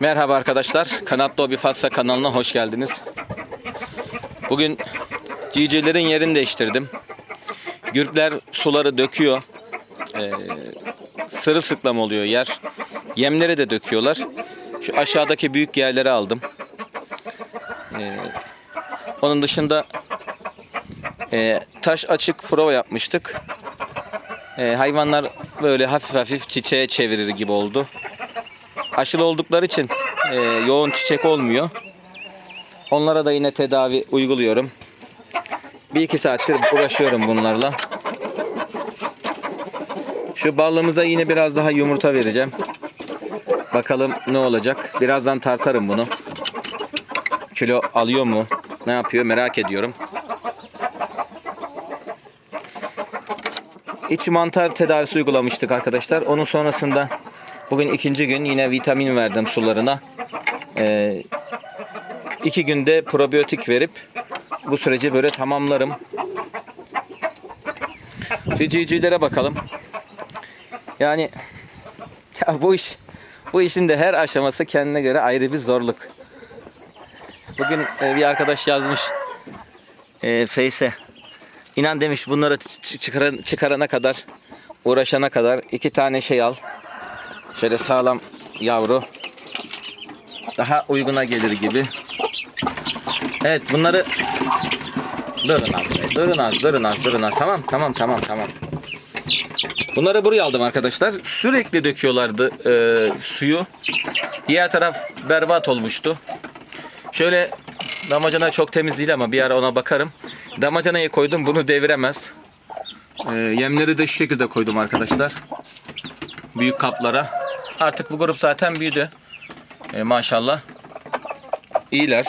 Merhaba arkadaşlar. Kanatlı Hobi Fatsa kanalına hoş geldiniz. Bugün civcivlerin yerini değiştirdim. Gürkler suları döküyor. Ee, sırılsıklam oluyor yer. Yemleri de döküyorlar. Şu aşağıdaki büyük yerleri aldım. Ee, onun dışında e, taş açık prova yapmıştık. Ee, hayvanlar böyle hafif hafif çiçeğe çevirir gibi oldu. Aşılı oldukları için e, yoğun çiçek olmuyor. Onlara da yine tedavi uyguluyorum. Bir iki saattir uğraşıyorum bunlarla. Şu balığımıza yine biraz daha yumurta vereceğim. Bakalım ne olacak. Birazdan tartarım bunu. Kilo alıyor mu? Ne yapıyor merak ediyorum. İç mantar tedavisi uygulamıştık arkadaşlar. Onun sonrasında bugün ikinci gün yine vitamin verdim sularına. Ee, iki günde probiyotik verip bu süreci böyle tamamlarım. Şu civcivlere bakalım. Yani ya bu iş bu işin de her aşaması kendine göre ayrı bir zorluk. Bugün e, bir arkadaş yazmış e, Face'e. İnan demiş bunları çıkaran- çıkarana kadar uğraşana kadar iki tane şey al. Şöyle sağlam yavru. Daha uyguna gelir gibi. Evet bunları Durun az, durun az, durun az, durun az. Tamam, tamam, tamam, tamam. Bunları buraya aldım arkadaşlar. Sürekli döküyorlardı e, suyu. Diğer taraf berbat olmuştu. Şöyle damacana çok temiz değil ama bir ara ona bakarım. Damacanayı koydum bunu deviremez. E, yemleri de şu şekilde koydum arkadaşlar. Büyük kaplara. Artık bu grup zaten büyüdü. E, maşallah. İyiler.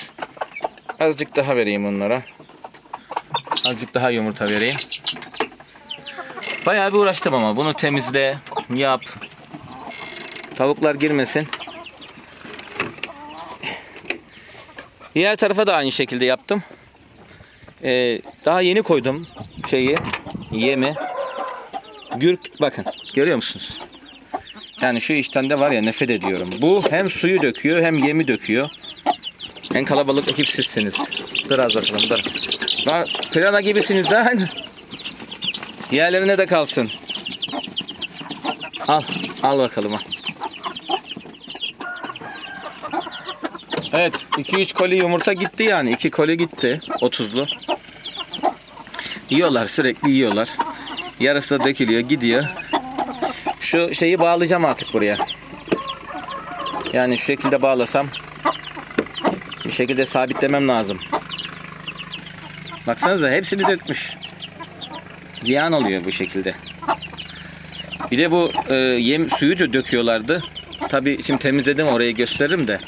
Azıcık daha vereyim onlara. Azıcık daha yumurta vereyim. Bayağı bir uğraştım ama bunu temizle, yap. Tavuklar girmesin. Diğer tarafa da aynı şekilde yaptım. Ee, daha yeni koydum şeyi, yemi. Gürk bakın görüyor musunuz? Yani şu işten de var ya nefret ediyorum. Bu hem suyu döküyor hem yemi döküyor. En kalabalık ekip sizsiniz. Biraz bakalım dur. Lan pirana gibisiniz lan. Diğerlerine de kalsın. Al. Al bakalım al. Evet. 2-3 koli yumurta gitti yani. 2 koli gitti. 30'lu. Yiyorlar sürekli yiyorlar. Yarısı da dökülüyor gidiyor. Şu şeyi bağlayacağım artık buraya. Yani şu şekilde bağlasam bir şekilde sabitlemem lazım. Baksanıza hepsini dökmüş. Ziyan oluyor bu şekilde. Bir de bu e, yem suyu döküyorlardı. Tabi şimdi temizledim orayı gösteririm de.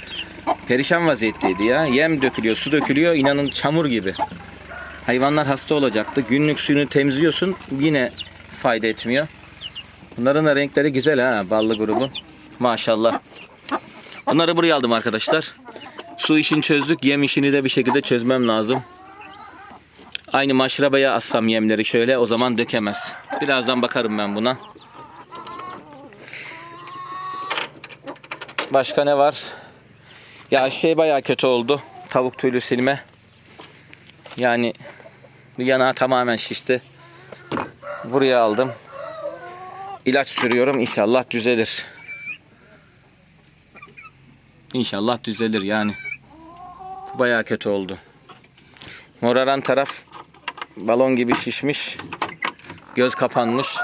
Perişan vaziyetteydi ya. Yem dökülüyor, su dökülüyor. inanın çamur gibi. Hayvanlar hasta olacaktı. Günlük suyunu temizliyorsun. Yine fayda etmiyor. Bunların da renkleri güzel ha. Ballı grubu. Maşallah. Bunları buraya aldım arkadaşlar. Su işini çözdük. Yem işini de bir şekilde çözmem lazım. Aynı maşrabaya assam yemleri şöyle o zaman dökemez. Birazdan bakarım ben buna. Başka ne var? Ya şey bayağı kötü oldu. Tavuk tüylü silme. Yani yanağı tamamen şişti. Buraya aldım. İlaç sürüyorum. İnşallah düzelir. İnşallah düzelir yani. Bayağı kötü oldu. Moraran taraf balon gibi şişmiş. Göz kapanmış.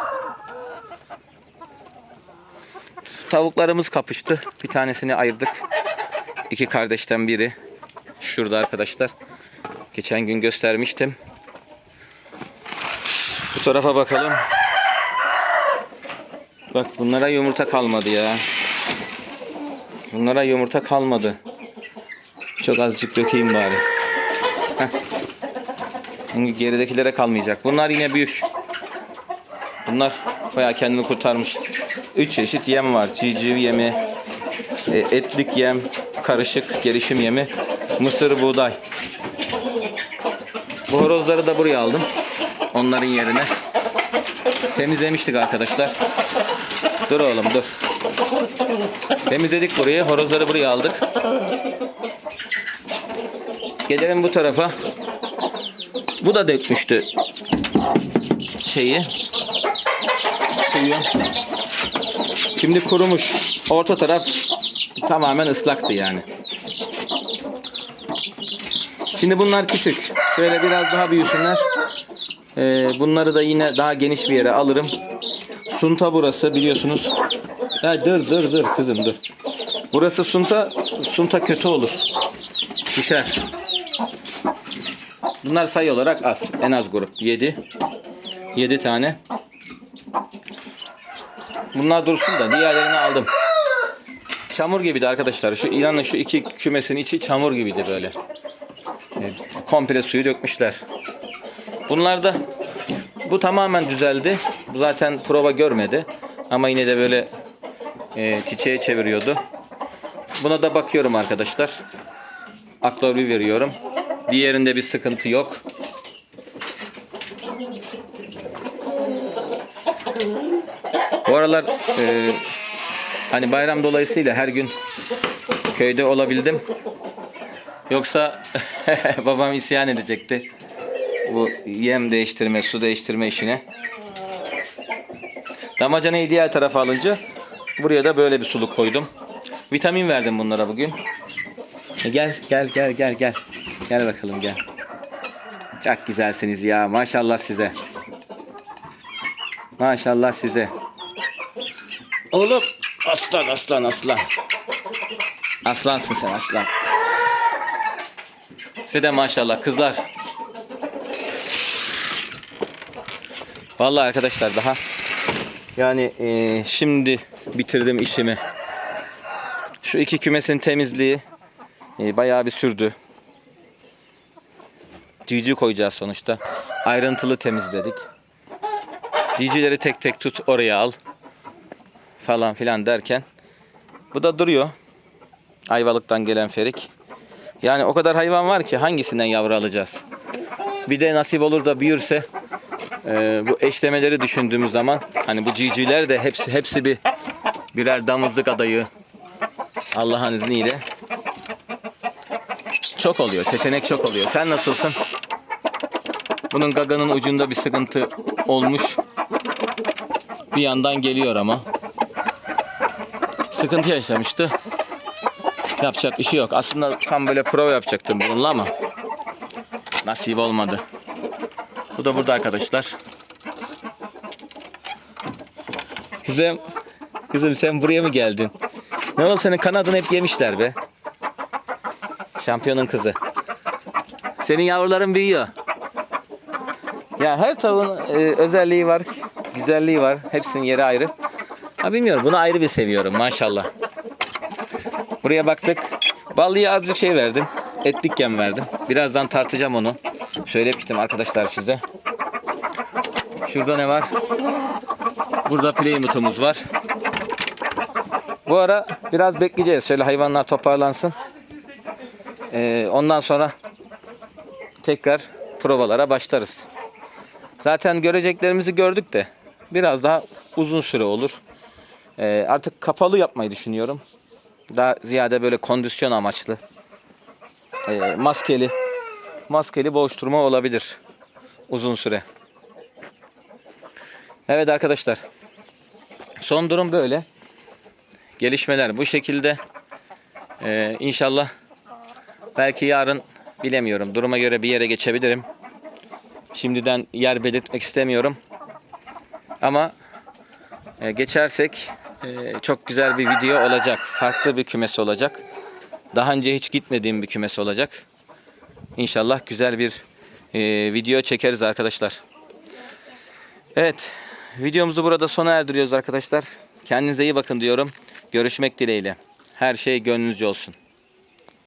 Tavuklarımız kapıştı. Bir tanesini ayırdık. İki kardeşten biri. Şurada arkadaşlar. Geçen gün göstermiştim. Bu tarafa bakalım. Bak bunlara yumurta kalmadı ya. Bunlara yumurta kalmadı. Çok azıcık dökeyim bari. Heh. Çünkü geridekilere kalmayacak. Bunlar yine büyük. Bunlar bayağı kendini kurtarmış. Üç çeşit yem var. Civciv yemi, e, etlik yem, karışık gelişim yemi, mısır buğday. Bu horozları da buraya aldım. Onların yerine. Temizlemiştik arkadaşlar. Dur oğlum dur. Temizledik burayı. Horozları buraya aldık. Gelelim bu tarafa. Bu da dökmüştü şeyi. Suyu. Şimdi kurumuş. Orta taraf tamamen ıslaktı yani. Şimdi bunlar küçük. Şöyle biraz daha büyüsünler. Ee, bunları da yine daha geniş bir yere alırım. Sunta burası biliyorsunuz. Ha, dur dur dur kızım dur. Burası sunta. Sunta kötü olur. Şişer. Bunlar sayı olarak az. En az grup. 7. 7 tane. Bunlar dursun da diğerlerini aldım. Çamur gibiydi arkadaşlar. Şu inanın şu iki kümesin içi çamur gibiydi böyle. E, Komple suyu dökmüşler. Bunlar da bu tamamen düzeldi. Bu zaten prova görmedi. Ama yine de böyle e, çiçeğe çeviriyordu. Buna da bakıyorum arkadaşlar. Aklorbi veriyorum. Diğerinde bir sıkıntı yok. Bu aralar e, hani bayram dolayısıyla her gün köyde olabildim. Yoksa babam isyan edecekti. Bu yem değiştirme, su değiştirme işine. Damacanayı diğer tarafa alınca buraya da böyle bir suluk koydum. Vitamin verdim bunlara bugün. E Gel gel gel gel gel. Gel bakalım gel. Çok güzelsiniz ya. Maşallah size. Maşallah size. Oğlum aslan aslan aslan. Aslansın sen aslan. Size de maşallah kızlar. Vallahi arkadaşlar daha yani eee, şimdi bitirdim işimi. Şu iki kümesin temizliği eee, bayağı bir sürdü. Cici koyacağız sonuçta. Ayrıntılı temizledik. Cicileri tek tek tut oraya al. Falan filan derken. Bu da duruyor. Ayvalık'tan gelen ferik. Yani o kadar hayvan var ki hangisinden yavru alacağız? Bir de nasip olur da büyürse e, bu eşlemeleri düşündüğümüz zaman hani bu ciciler de hepsi hepsi bir birer damızlık adayı Allah'ın izniyle çok oluyor. Seçenek çok oluyor. Sen nasılsın? Bunun gaganın ucunda bir sıkıntı olmuş. Bir yandan geliyor ama. Sıkıntı yaşamıştı. Yapacak bir şey yok. Aslında tam böyle prova yapacaktım bununla ama nasip olmadı. Bu da burada arkadaşlar. Kızım, kızım sen buraya mı geldin? Ne oldu senin kanadını hep yemişler be. Şampiyonun kızı. Senin yavruların büyüyor. Ya her tavuğun e, özelliği var, güzelliği var. Hepsinin yeri ayrı. Ha bilmiyorum bunu ayrı bir seviyorum maşallah. Buraya baktık. Ballıya azıcık şey verdim. Etlik yem verdim. Birazdan tartacağım onu. Söylemiştim arkadaşlar size. Şurada ne var? Burada playmutumuz var. Bu ara biraz bekleyeceğiz. Şöyle hayvanlar toparlansın. Ee, ondan sonra tekrar provalara başlarız. Zaten göreceklerimizi gördük de biraz daha uzun süre olur. Ee, artık kapalı yapmayı düşünüyorum. Daha ziyade böyle kondisyon amaçlı. Ee, maskeli maskeli boğuşturma olabilir uzun süre. Evet arkadaşlar. Son durum böyle. Gelişmeler bu şekilde. Ee, inşallah belki yarın bilemiyorum. Duruma göre bir yere geçebilirim. Şimdiden yer belirtmek istemiyorum. Ama e, geçersek e, çok güzel bir video olacak. Farklı bir kümes olacak. Daha önce hiç gitmediğim bir kümes olacak. İnşallah güzel bir e, video çekeriz arkadaşlar. Evet. Videomuzu burada sona erdiriyoruz arkadaşlar. Kendinize iyi bakın diyorum. Görüşmek dileğiyle. Her şey gönlünüzce olsun.